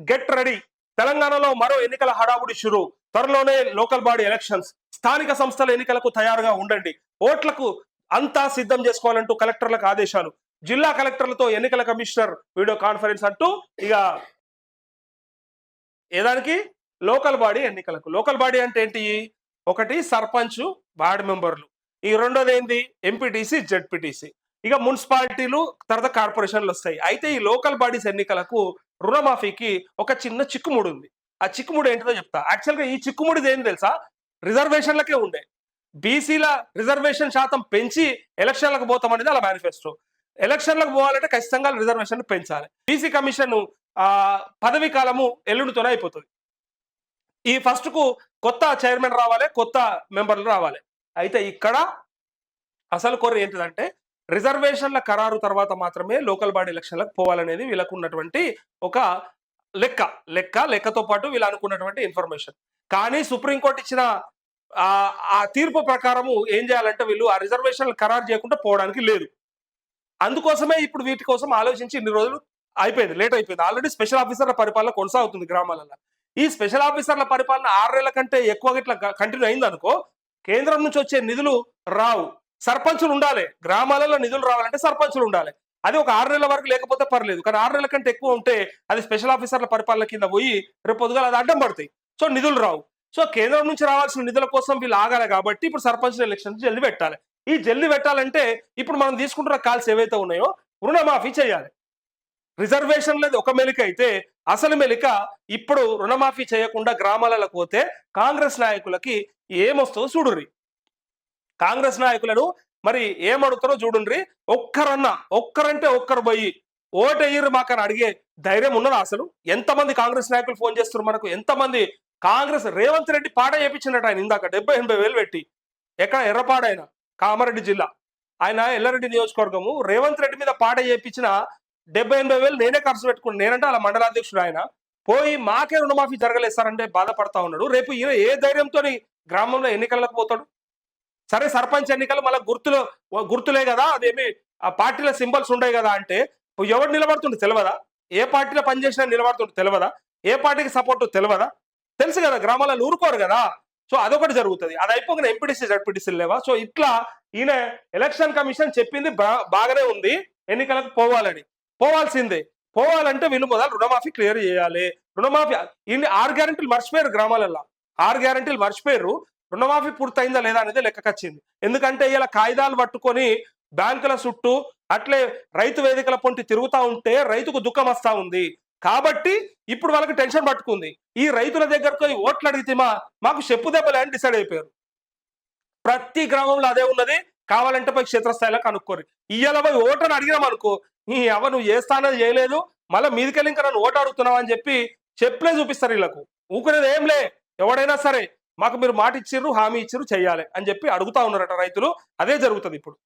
Get ready. తెలంగాణలో మరో ఎన్నికల హడావుడి షురు. త్వరలోనే లోకల్ బాడీ ఎలక్షన్స్. స్థానిక సంస్థల ఎన్నికలకు తయారుగా ఉండండి. ఓట్లకు అంతా సిద్ధం చేసుకోవాలంటూ కలెక్టర్లకు ఆదేశాలు. జిల్లా కలెక్టర్లతో ఎన్నికల కమిషనర్ వీడియో కాన్ఫరెన్స్ అంటూ ఇక ఏదానికి? లోకల్ బాడీ ఎన్నికలకు. లోకల్ బాడీ అంటే ఏంటి? ఒకటి సర్పంచ్ వార్డు మెంబర్లు. ఈ రెండోది ఏంది? MPTC ZPTC. ఇక మున్సిపాలిటీలు తర్వాత కార్పొరేషన్లు వస్తాయి. అయితే ఈ లోకల్ బాడీస్ ఎన్నికలకు రుణమాఫీకి ఒక చిన్న చిక్కుముడు ఉంది. ఆ చిక్కుముడు ఏంటిదో చెప్తా. యాక్చువల్గా ఈ చిక్కుముడిది ఏం తెలుసా? రిజర్వేషన్లకే ఉండే. బీసీల రిజర్వేషన్ శాతం పెంచి ఎలక్షన్లకు పోతాం అనేది అలా మేనిఫెస్టో. ఎలక్షన్లకు పోవాలంటే ఖచ్చితంగా రిజర్వేషన్ పెంచాలి. బీసీ కమిషన్ ఆ పదవి కాలము ఎల్లుండితోనే అయిపోతుంది. ఈ ఫస్ట్కు కొత్త చైర్మన్ రావాలి కొత్త మెంబర్లు రావాలి. అయితే ఇక్కడ అసలు కోరి ఏంటిదంటే రిజర్వేషన్ల ఖరారు తర్వాత మాత్రమే లోకల్ బాడీ ఎలక్షన్లకు పోవాలనేది వీళ్ళకు ఉన్నటువంటి ఒక లెక్క లెక్క లెక్కతో పాటు వీళ్ళు అనుకున్నటువంటి ఇన్ఫర్మేషన్. కానీ సుప్రీంకోర్టు ఇచ్చిన ఆ తీర్పు ప్రకారము ఏం చేయాలంటే వీళ్ళు ఆ రిజర్వేషన్లు ఖరారు చేయకుండా పోవడానికి లేదు. అందుకోసమే ఇప్పుడు వీటి కోసం ఆలోచించి ఇన్ని రోజులు అయిపోయింది లేట్ అయిపోయింది. ఆల్రెడీ స్పెషల్ ఆఫీసర్ల పరిపాలన కొనసాగుతుంది గ్రామాలలో ఈ స్పెషల్ ఆఫీసర్ల పరిపాలన ఆరేళ్ళ కంటే ఎక్కువ ఇట్లా కంటిన్యూ అయింది అనుకో కేంద్రం నుంచి వచ్చే నిధులు రావు. సర్పంచులు ఉండాలి. గ్రామాలలో నిధులు రావాలంటే సర్పంచులు ఉండాలి. అది ఒక ఆరు నెలల వరకు లేకపోతే పర్లేదు. కానీ ఆరు నెలల కంటే ఎక్కువ ఉంటే అది స్పెషల్ ఆఫీసర్ల పరిపాలన కింద పోయి రేపు పొద్దుగాల అది అడ్డం పడతాయి. సో నిధులు రావు. సో కేంద్రం నుంచి రావాల్సిన నిధుల కోసం వీళ్ళు ఆగాలి కాబట్టి ఇప్పుడు సర్పంచ్ ఎలక్షన్ జల్ది పెట్టాలి. ఈ జల్ది పెట్టాలంటే ఇప్పుడు మనం తీసుకుంటున్న కాల్స్ ఏవైతే ఉన్నాయో రుణమాఫీ చేయాలి. రిజర్వేషన్ లేదు. ఒక మెలిక అయితే అసలు మెలిక ఇప్పుడు రుణమాఫీ చేయకుండా గ్రామాలకు పోతే కాంగ్రెస్ నాయకులకి ఏమొస్తుందో చూడుర్రి. కాంగ్రెస్ నాయకులను మరి ఏమడుగుతారో చూడండి ఒక్కరన్నా ఒక్కరంటే ఒక్కరు పోయి ఓటెయ్యరు మాకని అడిగే ధైర్యం ఉన్నదా అసలు? ఎంతమంది కాంగ్రెస్ నాయకులు ఫోన్ చేస్తారు మనకు? ఎంతమంది కాంగ్రెస్ రేవంత్ రెడ్డి పాట చేయించినట్టు ఆయన ఇందాక డెబ్బై ఎనభై వేలు పెట్టి. ఎక్కడ? ఎర్రపాడైన కామారెడ్డి జిల్లా. ఆయన ఎల్లారెడ్డి నియోజకవర్గము. రేవంత్ రెడ్డి మీద పాట చేయించిన డెబ్బై ఎనభై వేలు నేనే ఖర్చు పెట్టుకున్నాను. నేనంటే అలా మండలాధ్యక్షుడు ఆయన. పోయి మాకే రుణమాఫీ జరగలేస్తారంటే బాధపడతా ఉన్నాడు. రేపు ఈయన ఏ ధైర్యంతో గ్రామంలో ఎన్నికలకు పోతాడు? సరే సర్పంచ్ ఎన్నికలు మళ్ళీ గుర్తులు గుర్తులే కదా అదేమి ఆ పార్టీల సింబల్స్ ఉండే కదా అంటే ఎవడు నిలబడుతుండే తెలియదా ఏ పార్టీలో పనిచేసినా నిలబడుతుండే తెలియదా ఏ పార్టీకి సపోర్ట్ తెలియదా తెలుసు కదా గ్రామాలలో ఊరుకోరు కదా. సో అదొకటి జరుగుతుంది. అది అయిపోగానే ఎంపీటీసీ జడ్పీటీసీలు లేవా? సో ఇట్లా ఈయన ఎలక్షన్ కమిషన్ చెప్పింది బాగానే ఉంది. ఎన్నికలకు పోవాలని. పోవాల్సిందే. పోవాలంటే వీళ్ళు మొదలు రుణమాఫీ క్లియర్ చేయాలి. రుణమాఫీ ఇన్ని ఆరు గ్యారంటీలు మర్చిపోయారు గ్రామాలలో ఆరు గ్యారెంటీలు మర్చిపోయారు. రుణమాఫీ పూర్తయిందా లేదా అనేది లెక్కకొచ్చింది. ఎందుకంటే ఇలా కాగితాలు పట్టుకొని బ్యాంకుల చుట్టూ అట్లే రైతు వేదికల పొంటి తిరుగుతా ఉంటే రైతుకు దుఃఖం వస్తూ ఉంది. కాబట్టి ఇప్పుడు వాళ్ళకి టెన్షన్ పట్టుకుంది. ఈ రైతుల దగ్గరకు ఓట్లు అడిగితేమా మాకు చెప్పు దెబ్బలే అని డిసైడ్ అయిపోయారు. ప్రతి గ్రామంలో అదే ఉన్నది. కావాలంటే పోయి క్షేత్రస్థాయిలో కనుక్కోరు. ఇయ్యాల పోయి ఓటని అడిగినాం అనుకో నీ అవ నువ్వు ఏ స్థానం చేయలేదు మళ్ళీ మీదికెళ్ళి ఇంకా నన్ను ఓటు అడుగుతున్నావు? అని చెప్పి చెప్పులే చూపిస్తారు వీళ్ళకు. ఊకునేది ఏం లే. ఎవడైనా సరే మాకు మీరు మాట ఇచ్చిర్రు హామీ ఇచ్చిర్రు చేయాలి అని చెప్పి అడుగుతా ఉన్నారట రైతులు. అదే జరుగుతుంది ఇప్పుడు.